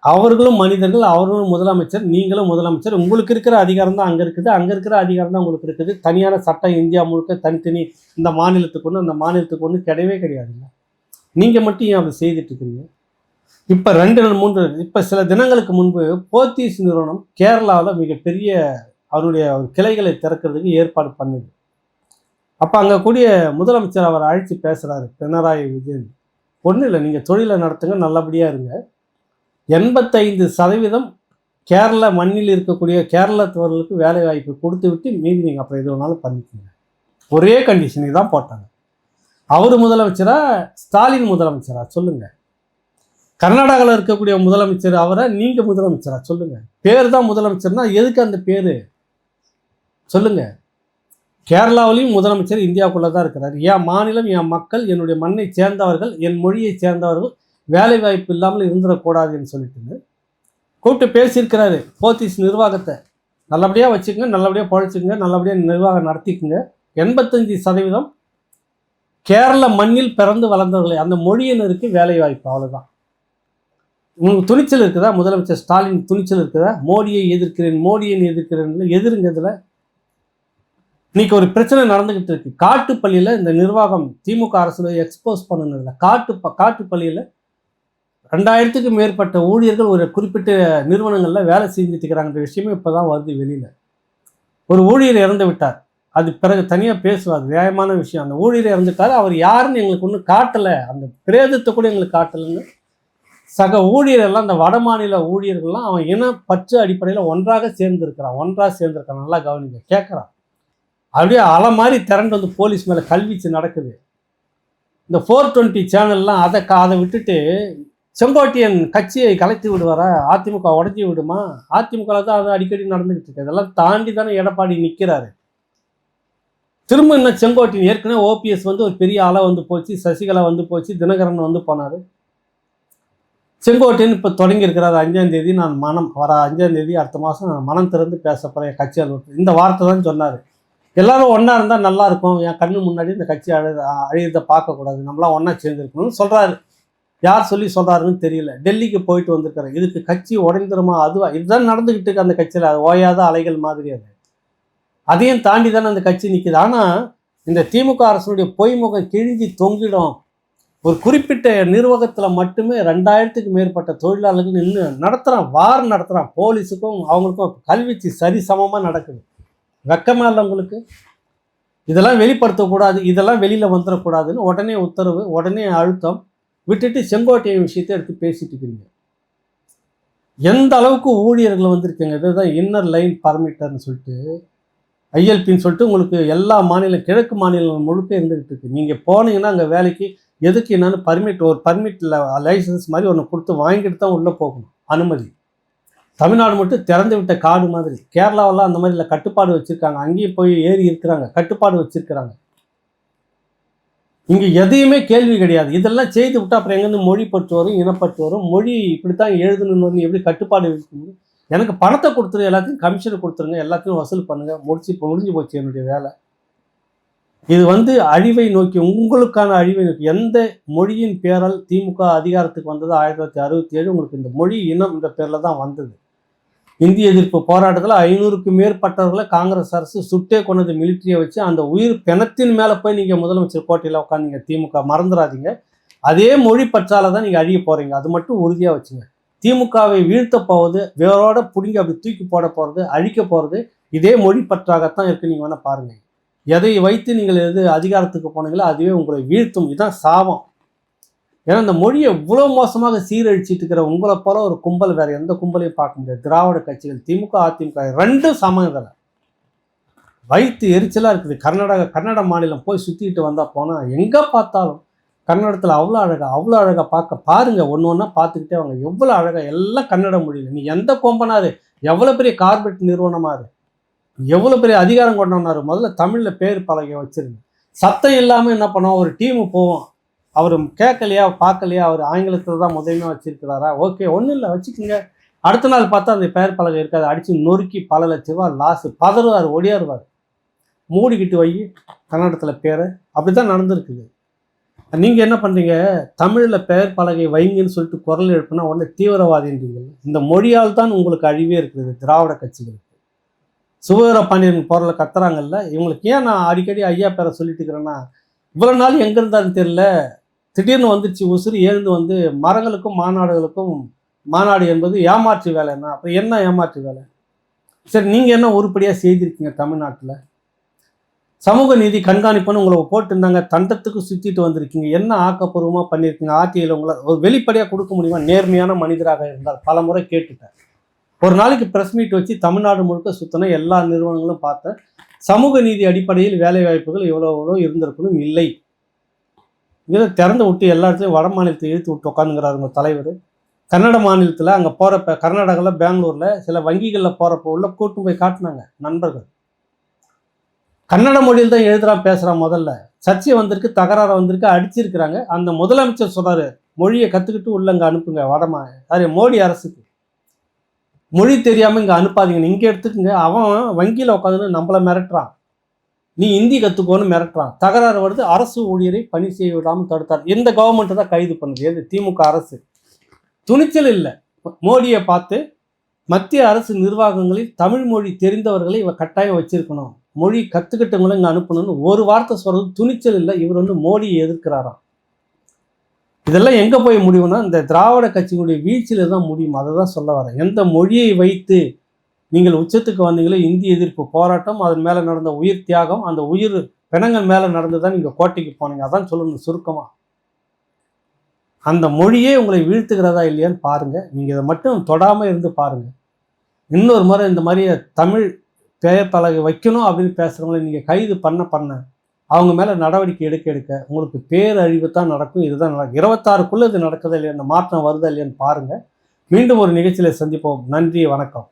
அவர்களும் மனிதர்கள் அவர்களும் முதலமைச்சர் நீங்களும் முதலமைச்சர். உங்களுக்கு இருக்கிற அதிகாரம் தான் அங்கே இருக்குது. அங்கே இருக்கிற அதிகாரம் தான் உங்களுக்கு இருக்குது. தனியான சட்டம் இந்தியா முழுக்க தனித்தனி இந்த மாநிலத்துக்கு ஒன்று அந்த மாநிலத்துக்கு ஒன்று கிடையவே கிடையாதுல்ல. நீங்கள் மட்டும் ஏன் அப்படி செய்துட்டு இருக்கிறீங்க இப்போ ரெண்டு நாள் மூன்று இப்போ சில தினங்களுக்கு முன்பு போர்த்தீஸ் நிறுவனம் கேரளாவில் மிகப்பெரிய அவருடைய கிளைகளை திறக்கிறதுக்கு ஏற்பாடு பண்ணுது. அப்போ அங்கே கூடிய முதலமைச்சர் அவர் அழைச்சி பேசுகிறாரு பினராயி விஜயன். ஒன்றும் இல்லை நீங்கள் தொழிலை நடத்துங்க நல்லபடியாக இருங்க. எண்பத்தைந்து சதவீதம் கேரள மண்ணில் இருக்கக்கூடிய கேரளத்தவர்களுக்கு வேலை வாய்ப்பு கொடுத்து விட்டு மீதி நீங்கள் அப்புறம் எது வேணாலும் பண்ணிக்கோங்க. ஒரே கண்டிஷனை தான் போட்டாங்க. அவர் முதலமைச்சரா ஸ்டாலின் முதலமைச்சரா? சொல்லுங்கள் கர்நாடகாவில் இருக்கக்கூடிய முதலமைச்சர் அவரை நீங்கள் முதலமைச்சரா? சொல்லுங்கள் பேர் தான் முதலமைச்சர்னா எதுக்கு அந்த பேர்? சொல்லுங்கள் கேரளாவிலையும் முதலமைச்சர் இந்தியாவுக்குள்ளே தான் இருக்கிறார். என் மாநிலம் என் மக்கள் என்னுடைய மண்ணை சேர்ந்தவர்கள் என் மொழியை சேர்ந்தவர்கள் வேலை வாய்ப்பு இல்லாமல் இருந்துடக்கூடாதுன்னு சொல்லிட்டு கூப்பிட்டு பேசியிருக்கிறாரு. போத்தீஸ் நிர்வாகத்தை. நல்லபடியாக வச்சுக்கோங்க நல்லபடியாக பழைச்சிக்கங்க நல்லபடியாக நிர்வாகம் நடத்திக்குங்க. எண்பத்தஞ்சு சதவீதம் கேரள மண்ணில் பிறந்து வளர்ந்தவர்களை. அந்த மொழியினருக்கு வேலை வாய்ப்பு அவ்வளோதான் உங்களுக்கு துணிச்சல் இருக்குதா? முதலமைச்சர் ஸ்டாலின் துணிச்சல் இருக்குதா? மோடியை எதிர்க்கிறேன் மோடியை எதிர்க்கிறேன் எதிருங்கிறதுல இன்னைக்கு ஒரு பிரச்சனை நடந்துகிட்டு இருக்கு. காட்டுப்பள்ளியில் இந்த நிர்வாகம் திமுக அரசு எக்ஸ்போஸ் பண்ணணும்ல காட்டு ப- காட்டுப்பள்ளியில் ரெண்டாயிரத்துக்கும் மேற்பட்ட ஊழியர்கள் ஒரு குறிப்பிட்ட நிறுவனங்களில் வேலை செஞ்சுட்டு விஷயமே இப்போ தான் வருது வெளியில். ஒரு ஊழியர் இறந்து விட்டார். அது பிறகு தனியாக பேசுவார். நியாயமான விஷயம். அந்த ஊழியர் இறந்துட்டார். அவர் யாருன்னு எங்களுக்கு ஒன்றும் காட்டலை. அந்த பிரேதத்தை கூட எங்களுக்கு காட்டலைன்னு சக ஊழியரெல்லாம் அந்த வட மாநில ஊழியர்கள்லாம் அவன் இன பற்று அடிப்படையில் ஒன்றாக சேர்ந்துருக்கிறான். ஒன்றாக சேர்ந்துருக்கான் நல்லா கவனிங்க. கேட்குறான் அப்படியே அலை மாதிரி திரண்டு வந்து போலீஸ் மேலே கல்வீச்சு நடக்குது. இந்த ஃபோர் டுவெண்ட்டி சேனல்லாம் அதை கா- அதை விட்டுட்டு செங்கோட்டையன் கட்சியை கலைத்து விடுவாரா? அதிமுக உடஞ்சி விடுமா? அதிமுக தான் அது அடிக்கடி நடந்துக்கிட்டு இருக்கு. இதெல்லாம் தாண்டி தானே எடப்பாடி நிற்கிறாரு திரும்ப இன்னும் செங்கோட்டையன் ஏற்கனவே ஓபிஎஸ் வந்து ஒரு பெரிய ஆளாக வந்து போச்சு. சசிகலா வந்து போச்சு. தினகரன் வந்து போனார். செங்கோட்டையன் இப்போ தொடங்கி இருக்கிறாரு அஞ்சாம் தேதி நான் மனம் வர அஞ்சாம் தேதி அடுத்த மாதம் நான் மனம் திறந்து பேச போகிறேன் கட்சி அலுவலகத்தில் இந்த வார்த்தை தான் சொன்னார். எல்லாரும் ஒன்றா இருந்தால் நல்லா இருக்கும். என் கண்ணு முன்னாடி இந்த கட்சி அழு அழியதை பார்க்கக்கூடாது. நம்மளாம் ஒன்றா சேர்ந்துருக்கணும்னு சொல்கிறாரு யார் சொல்லி சொல்கிறாருன்னு தெரியல. டெல்லிக்கு போயிட்டு வந்திருக்காரு இதுக்கு கட்சி உடைந்துருமா? அதுவா? இதுதான் நடந்துக்கிட்டு இருக்கு அந்த கட்சியில். அது ஓயாத அலைகள் மாதிரி அது. அதையும் தாண்டி தானே அந்த கட்சி நிற்குது ஆனால் இந்த திமுக அரசனுடைய பொய்முகம் கிழிஞ்சி தொங்கிடும். ஒரு குறிப்பிட்ட நிர்வாகத்தில் மட்டுமே ரெண்டாயிரத்துக்கு மேற்பட்ட தொழிலாளர்கள் நின்று நடத்துகிறான் வார் நடத்துகிறான் போலீஸுக்கும் அவங்களுக்கும் கல்விச்சு சரிசமமாக நடக்குது. வெக்கமாக இல்லை உங்களுக்கு? இதெல்லாம் வெளிப்படுத்தக்கூடாது இதெல்லாம் வெளியில் வந்துடக்கூடாதுன்னு உடனே உத்தரவு உடனே அழுத்தம் விட்டுட்டு செங்கோட்டையன் விஷயத்தை எடுத்து பேசிட்டு இருக்கீங்க. எந்த அளவுக்கு ஊழியர்கள் வந்திருக்கீங்க? இதுதான் இன்னர் லைன் பர்மிட்டர்னு சொல்லிட்டு ஐஎல்பின்னு சொல்லிட்டு உங்களுக்கு எல்லா மாநிலம் கிழக்கு மாநிலங்கள் முழுக்க இருந்துகிட்டு இருக்கு. நீங்கள் போனீங்கன்னா அங்கே வேலைக்கு எதுக்கு என்னன்னு பர்மிட் ஒரு பர்மிட்டில் லைசன்ஸ் மாதிரி ஒன்று கொடுத்து வாங்கிட்டு தான் உள்ளே போகணும்? அனுமதி. தமிழ்நாடு மட்டும் திறந்து விட்ட காடு மாதிரி. கேரளாவெல்லாம் அந்த மாதிரி இல்லை கட்டுப்பாடு வச்சுருக்காங்க. அங்கேயும் போய் ஏறி இருக்கிறாங்க. கட்டுப்பாடு வச்சுருக்கிறாங்க. இங்கே எதையுமே கேள்வி கிடையாது. இதெல்லாம் செய்து விட்டு அப்புறம் எங்கேருந்து மொழி பற்று வரும் இனப்பற்று வரும்? மொழி இப்படி தான் எழுதணும்னு எப்படி கட்டுப்பாடு வைக்கணும்? எனக்கு பணத்தை கொடுத்துரு எல்லாத்தையும் கமிஷன் கொடுத்துருங்க எல்லாத்தையும் வசூல் பண்ணுங்கள் முடிச்சு இப்போ முடிஞ்சு போச்சு என்னுடைய வேலை. இது வந்து அழிவை நோக்கி உங்களுக்கான அழிவை நோக்கி. எந்த மொழியின் பேரால் திமுக அதிகாரத்துக்கு வந்தது? ஆயிரத்தி தொள்ளாயிரத்தி அறுபத்தி ஏழு உங்களுக்கு இந்த மொழி இனம் இந்த பேரில் தான் வந்தது. இந்திய எதிர்ப்பு போராட்டத்தில் ஐநூறுக்கு மேற்பட்டவர்களை காங்கிரஸ் அரசு சுட்டே கொண்டது மிலிட்ரியை வச்சு அந்த உயிர் பிணத்தின் மேலே போய் நீங்கள் முதலமைச்சர் கோட்டையில் உட்காந்தீங்க திமுக. மறந்துடாதீங்க. அதே மொழி பற்றால தான் நீங்கள் அழிய போகிறீங்க அது மட்டும் உறுதியாக வச்சுங்க. திமுகவை வீழ்த்த போவது வேரோட பிடுங்கி அப்படி தூக்கி போட போகிறது அழிக்க போகிறது இதே மொழி பற்றாகத்தான் இருக்குது நீங்கள் வேணால் பாருங்கள் எதை வைத்து நீங்கள் எது அதிகாரத்துக்கு போனீங்களோ அதுவே உங்களை வீழ்த்தும். இதுதான் சாபம். ஏன்னா இந்த மொழியை இவ்வளோ மோசமாக சீரழிச்சிட்டு இருக்கிற உங்களை போல ஒரு கும்பல் வேற எந்த கும்பலையும் பார்க்க முடியாது. திராவிட கட்சிகள் திமுக அதிமுக ரெண்டும் சமம் இதில் வயிற்று எரிச்சலாக இருக்குது. கர்நாடகா கன்னட மாநிலம் போய் சுற்றிட்டு வந்தால் போனால் எங்கே பார்த்தாலும் கன்னடத்தில் அவ்வளோ அழகாக அவ்வளோ அழகாக பார்க்க பாருங்கள் ஒன்று ஒன்றா பார்த்துக்கிட்டே அவங்க எவ்வளோ அழகாக எல்லாம் கன்னட மொழியில். நீ எந்த கொம்பனாரு எவ்வளோ பெரிய கார்பரேட் நிறுவனமாரு எவ்வளோ பெரிய அதிகாரம் கொண்டவனாரு? முதல்ல தமிழில் பேர் பலகை வச்சிருங்க. சத்தம் இல்லாமல் என்ன பண்ணுவோம் ஒரு டீமு போவோம் அவர் கேட்கலையா பார்க்கலையா? அவர் ஆங்கிலத்தில் தான் முதன்மையாக வச்சிருக்கிறாரா? ஓகே ஒன்றும் இல்லை வச்சுக்கோங்க. அடுத்த நாள் பார்த்தா அந்த பெயர் பலகை இருக்காது. அடித்து நொறுக்கி பல லட்ச ரூபா லாஸு பதறுவார் ஒடியாருவார் மூடிக்கிட்டு வை கன்னடத்தில் பேரை. அப்படி தான் நடந்திருக்குது. நீங்கள் என்ன பண்ணுறீங்க தமிழில் பெயர் பலகை வைங்கன்னு சொல்லிட்டு குரல் எழுப்புனா உடனே தீவிரவாதின்றீங்க இந்த மொழியால் தான் உங்களுக்கு அழிவே இருக்குது திராவிட கட்சிகள் சுபவீர பாண்டியன் போரில் கத்துறாங்கல்ல? இவங்களுக்கு ஏன் நான் அடிக்கடி ஐயா பேரை சொல்லிட்டு இருக்கிறேன்னா இவ்வளோ நாள் எங்கே இருந்தான்னு தெரியல. திடீர்னு வந்துச்சு உசுறு எழுந்து வந்து மரங்களுக்கும் மாநாடுகளுக்கும் மாநாடு என்பது ஏமாற்று வேலைன்னா அப்புறம் என்ன ஏமாற்று வேலை? சரி நீங்கள் என்ன உருப்படியாக செய்திருக்கீங்க தமிழ்நாட்டில்? சமூக நீதி கண்காணிப்புன்னு உங்களை போட்டுருந்தாங்க தண்டத்துக்கு சுற்றிட்டு வந்திருக்கீங்க. என்ன ஆக்கப்பூர்வமாக பண்ணியிருக்கீங்க ஆட்சியில் உங்களை ஒரு வெளிப்படையாக கொடுக்க முடியுமா? நேர்மையான மனிதராக இருந்தால் பல முறை கேட்டுட்டேன். ஒரு நாளைக்கு ப்ரெஸ் மீட் வச்சு தமிழ்நாடு முழுக்க சுற்றின எல்லா நிறுவனங்களும் பார்த்தேன் சமூக நீதி அடிப்படையில் வேலை வாய்ப்புகள் எவ்வளோ எவ்வளோ இருந்திருக்கணும் இல்லை. இதை திறந்து விட்டு எல்லா இடத்துலையும் வட மாநிலத்தை இழுத்து விட்டு உட்காந்துங்கிறார் உங்கள் தலைவர். கன்னட மாநிலத்தில் அங்கே போகிறப்ப கர்நாடகாவில் பெங்களூரில் சில வங்கிகளில் போகிறப்ப உள்ள கூட்டு போய் காட்டினாங்க நண்பர்கள். கன்னட மொழியில் தான் எழுதுகிறான் பேசுகிறான் முதல்ல. சர்ச்சை வந்திருக்கு தகராறு வந்திருக்கு அடிச்சிருக்கிறாங்க. அந்த முதலமைச்சர் சொல்றாரு மொழியை கற்றுக்கிட்டு உள்ளங்க அனுப்புங்க வடமா சாரி மோடி அரசுக்கு. மொழி தெரியாமல் இங்கே அனுப்பாதீங்க இங்கே எடுத்துக்கங்க. அவன் வங்கியில் உட்காந்துன்னு நம்மளை மிரட்டுறான். நீ ஹிந்தி கற்றுக்கோன்னு மிரட்டுறான். தகராறு வருது. அரசு ஊழியரை பணி செய்ய விடாமல் தடுத்தார். இந்த கவர்மெண்ட்டை தான் கைது பண்ணுது. எது? திமுக அரசு. துணிச்சல் இல்லை. மோடியை பார்த்து மத்திய அரசு நிர்வாகங்களில் தமிழ் மொழி தெரிந்தவர்களை இவ கட்டாயம் வச்சிருக்கணும். மொழி கற்றுக்கிட்டவங்களும் இங்கே அனுப்பணும்னு ஒரு வார்த்தை சொல்கிறது துணிச்சல் இல்லை. இவர் வந்து மோடியை எதிர்க்கிறாராம். இதெல்லாம் எங்கே போய் முடியும்னா இந்த திராவிட கட்சியினுடைய வீழ்ச்சியில் தான் முடியும். அதை தான் சொல்ல வரேன். எந்த மொழியை வைத்து நீங்கள் உச்சத்துக்கு வந்தீங்களோ இந்திய எதிர்ப்பு போராட்டம் அதன் மேலே நடந்த உயிர் தியாகம் அந்த உயிர் பிணங்கள் மேலே நடந்து தான் நீங்கள் கோட்டைக்கு போனீங்க. அதான் சொல்லணும் சுருக்கமாக அந்த மொழியே உங்களை வீழ்த்துகிறதா இல்லையான்னு பாருங்கள் நீங்கள் இதை மட்டும் தொடாமல் இருந்து பாருங்கள் இன்னொரு முறை இந்த மாதிரி தமிழ் பெயர் பலகை வைக்கணும் அப்படின்னு பேசுகிறவங்களை நீங்கள் கைது பண்ண பண்ண அவங்க மேலே நடவடிக்கை எடுக்க எடுக்க உங்களுக்கு பேரழிவு தான் நடக்கும். இதுதான் நடக்கும். இருபத்தாறுக்குள்ளே இது நடக்குதா இல்லையா? இந்த மாற்றம் வருதா இல்லையான்னு பாருங்கள் மீண்டும் ஒரு நிகழ்ச்சியில் சந்திப்போம். நன்றி வணக்கம்.